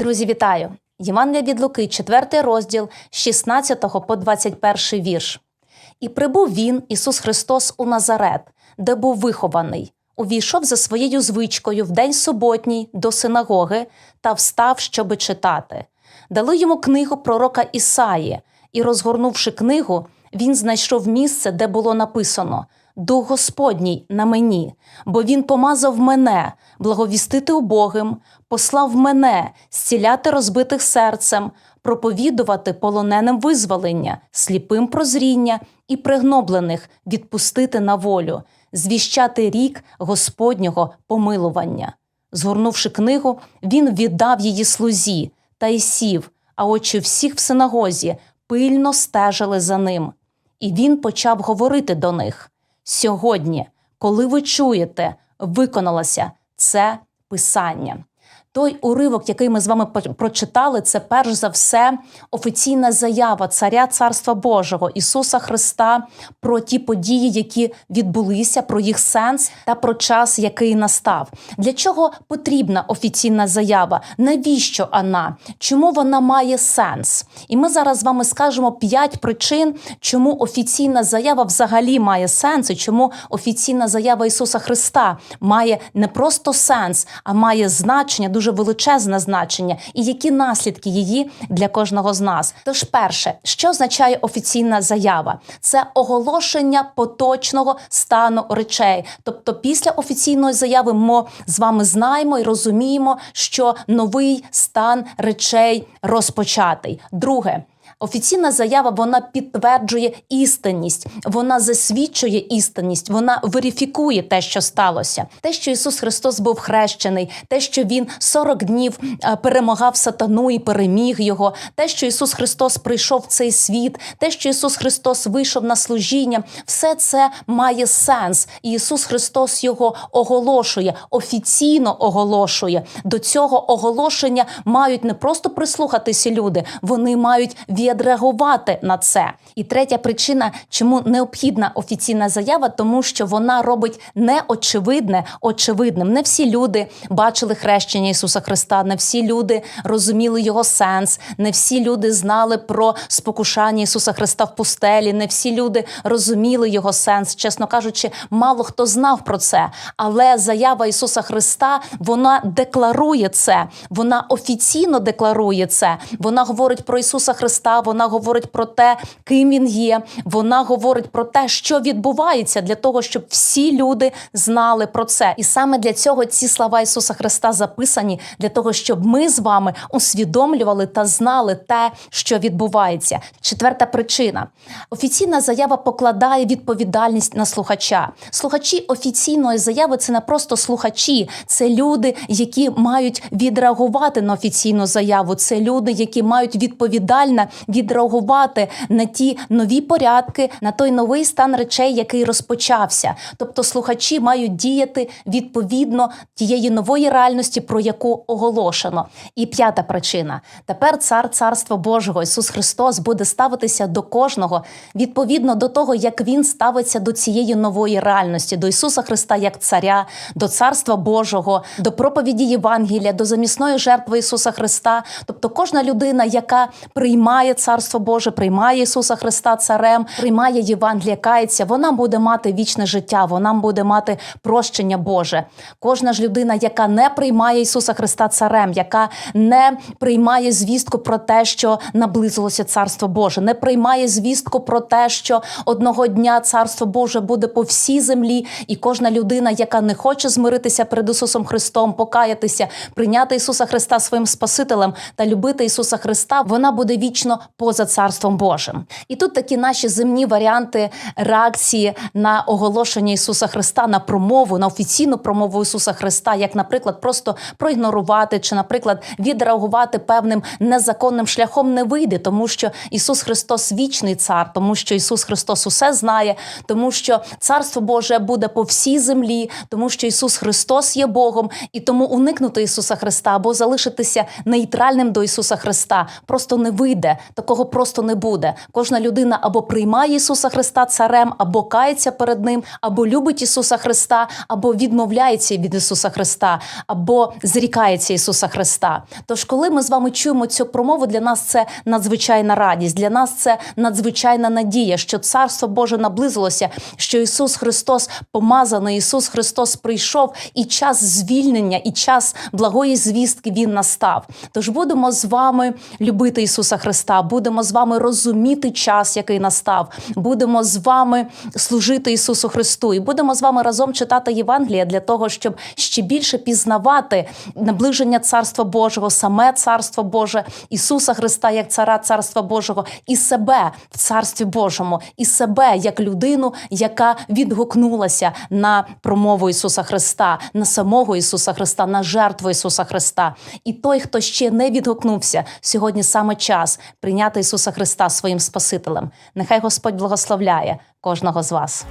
Друзі, вітаю! Євангелія від Луки, 4 розділ, з 16 по 21 вірш. І прибув він, Ісус Христос, у Назарет, де був вихований, увійшов за своєю звичкою в день суботній до синагоги та встав, щоби читати. Дали йому книгу пророка Ісаї, і, розгорнувши книгу, він знайшов місце, де було написано Дух Господній на мені, бо він помазав мене благовістити убогим, послав мене зціляти розбитих серцем, проповідувати полоненим визволення, сліпим прозріння і пригноблених відпустити на волю, звіщати рік Господнього помилування. Згорнувши книгу, він віддав її слузі та й сів, а очі всіх в синагозі пильно стежили за ним. І він почав говорити до них: Сьогодні, коли ви чуєте, виконалося це писання. Той уривок, який ми з вами прочитали, це перш за все офіційна заява Царя Царства Божого Ісуса Христа про ті події, які відбулися, про їх сенс та про час, який настав. Для чого потрібна офіційна заява? Навіщо вона? Чому вона має сенс? І ми зараз з вами скажемо п'ять причин, чому офіційна заява взагалі має сенс, і чому офіційна заява Ісуса Христа має не просто сенс, а має значення, дуже величезне значення, і які наслідки її для кожного з нас. Тож, перше, що означає офіційна заява? Це оголошення поточного стану речей. Тобто, після офіційної заяви ми з вами знаємо і розуміємо, що новий стан речей розпочатий. Друге. Офіційна заява вона підтверджує істинність, вона засвідчує істинність, вона верифікує те, що сталося. Те, що Ісус Христос був хрещений, те, що Він 40 днів е, перемагав сатану і переміг його, те, що Ісус Христос прийшов в цей світ, те, що Ісус Христос вийшов на служіння, все це має сенс. І Ісус Христос його оголошує, офіційно оголошує. До цього оголошення мають не просто прислухатися люди, вони мають відреагувати на це. І третя причина, чому необхідна офіційна заява, тому що вона робить неочевидне очевидним. Не всі люди бачили хрещення Ісуса Христа, не всі люди розуміли його сенс, не всі люди знали про спокушання Ісуса Христа в пустелі, не всі люди розуміли його сенс. Чесно кажучи, мало хто знав про це. Але заява Ісуса Христа вона декларує це, вона офіційно декларує це. Вона говорить про Ісуса Христа, вона говорить про те, ким він є. Вона говорить про те, що відбувається для того, щоб всі люди знали про це. І саме для цього ці слова Ісуса Христа записані для того, щоб ми з вами усвідомлювали та знали те, що відбувається. Четверта причина: офіційна заява покладає відповідальність на слухача. Слухачі офіційної заяви це не просто слухачі, це люди, які мають відреагувати на офіційну заяву. Це люди, які мають відповідально відреагувати на ті нові порядки, на той новий стан речей, який розпочався. Тобто слухачі мають діяти відповідно тієї нової реальності, про яку оголошено. І п'ята причина: тепер цар царства Божого Ісус Христос буде ставитися до кожного відповідно до того, як він ставиться до цієї нової реальності, до Ісуса Христа як царя, до царства Божого, до проповіді Євангелія, до замісної жертви Ісуса Христа. Тобто, кожна людина, яка приймає царство Боже, приймає Ісуса Христа царем, приймає Євангелія, кається, вона буде мати вічне життя, вона буде мати прощення Боже. Кожна ж людина, яка не приймає Ісуса Христа царем, яка не приймає звістку про те, що наблизилося царство Боже, не приймає звістку про те, що одного дня царство Боже буде по всій землі, і кожна людина, яка не хоче змиритися перед Ісусом Христом, покаятися, прийняти Ісуса Христа своїм Спасителем та любити Ісуса Христа, вона буде вічно поза царством Божим. І тут такі наші земні варіанти реакції на оголошення Ісуса Христа, на промову, на офіційну промову Ісуса Христа, як, наприклад, просто проігнорувати чи, наприклад, відреагувати певним незаконним шляхом не вийде, тому що Ісус Христос вічний цар, тому що Ісус Христос усе знає, тому що Царство Боже буде по всій землі, тому що Ісус Христос є Богом, і тому уникнути Ісуса Христа або залишитися нейтральним до Ісуса Христа просто не вийде, Такого просто не буде. Кожна людина або приймає Ісуса Христа царем, або кається перед Ним, або любить Ісуса Христа, або відмовляється від Ісуса Христа, або зрікається Ісуса Христа. Тож, коли ми з вами чуємо цю промову, для нас це надзвичайна радість, для нас це надзвичайна надія, що Царство Боже наблизилося, що Ісус Христос помазаний, Ісус Христос прийшов, і час звільнення, і час благої звістки Він настав. Тож будемо з вами любити Ісуса Христа, будемо з вами розуміти час, який настав, будемо з вами служити Ісусу Христу, і будемо з вами разом читати Євангелія для того, щоб ще більше пізнавати наближення Царства Божого, саме Царство Боже, Ісуса Христа як цара Царства Божого, і себе в Царстві Божому, і себе як людину, яка відгукнулася на промову Ісуса Христа, на самого Ісуса Христа, на жертву Ісуса Христа. І той, хто ще не відгукнувся, сьогодні саме час прийняти Ісуса Христа своїм Спасителем. Нехай Господь благословляє кожного з вас.